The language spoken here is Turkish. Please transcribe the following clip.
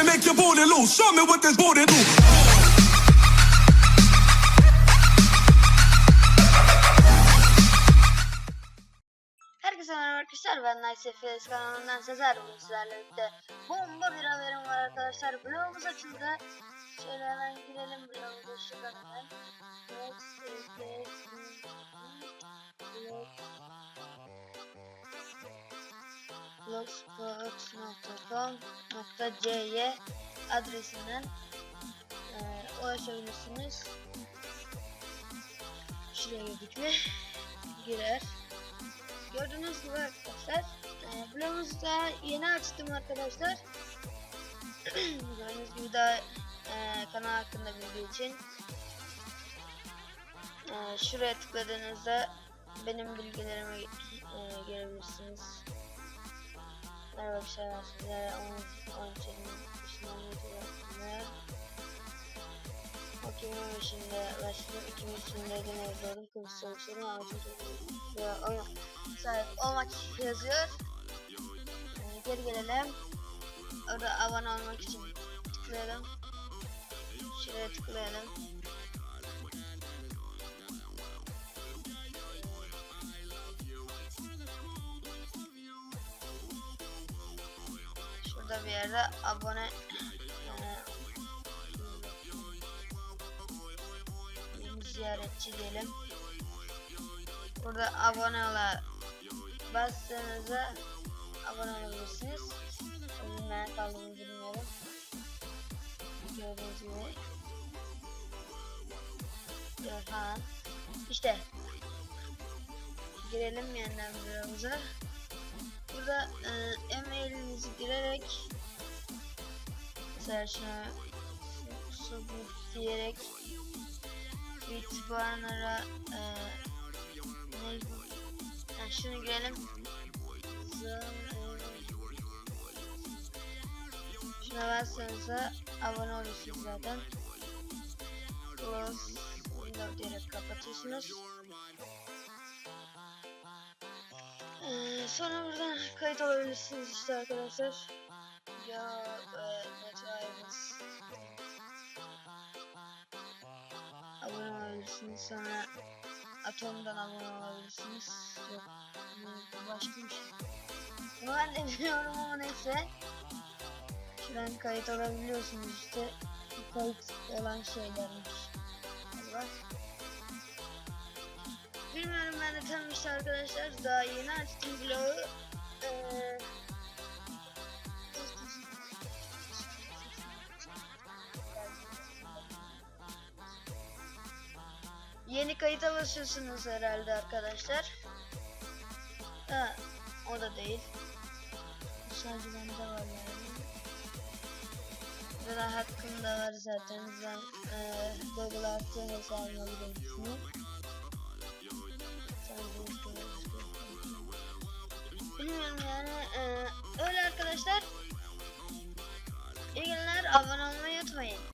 to make your booty loose. Show me what this booty do. Herkese merhaba arkadaşlar. Ben Nice FPS kanalından Sezer bugün sizlerle birlikte bomba bir haberim var arkadaşlar. Blogumuz açıldı şöyle hemen girelim. Blogumuza şuradan hemen blogspot.com.cy adresinden e, ulaşabilirsiniz. Şuraya girdik girer. Gördüğünüz gibi arkadaşlar? E, bloğumuzu da yeni açtım arkadaşlar. Gördüğünüz gibi daha e, kanal hakkında bilgi için. E, şuraya tıkladığınızda benim bilgilerime e, gelebilirsiniz. Merhaba arkadaşlar sizlere 10 10 yaşından itibaren Okey, şimdi başladım. 2003'ünde gene yazıyordum. Kıbrıs Savaşı'nın anlatımı oyun sahip olmak yazıyor. Ee, geri gelelim. Orada abone olmak için tıklayalım. Şuraya tıklayalım. Şurada bir yerde abone e, ziyaretçi diyelim. Burada abone ola bastığınızda abone olabilirsiniz. Onun nerede kaldığını bilmiyorum. Gördüğünüz gibi. Gökhan. İşte. Girelim yeniden videomuza. Burada e, e-mailinizi girerek şuna submit diyerek itibara e, ne yani şunu girelim. Şuna bassanıza abone olursunuz zaten. Close window diyerek kapatıyorsunuz ee, sonra buradan kayıt olabilirsiniz işte arkadaşlar. Ya e, netayımız abone olabilirsiniz sonra atomdan abone olabilirsiniz. Yok başka bir şey. Ben de bilmiyorum ama neyse. Şuradan kayıt olabiliyorsunuz işte. Kayıt olan şeylermiş. Hadi bak tam işte arkadaşlar daha yeni açtım vlogu ee, Yeni kayıta basıyorsunuz herhalde arkadaşlar. Ha, o da değil. Sadece bende var yani. Burada hakkım var zaten. Ben e, Google artı hesabıma gidelim. Bilmiyorum yani. E, öyle arkadaşlar. İyi günler. Abone olmayı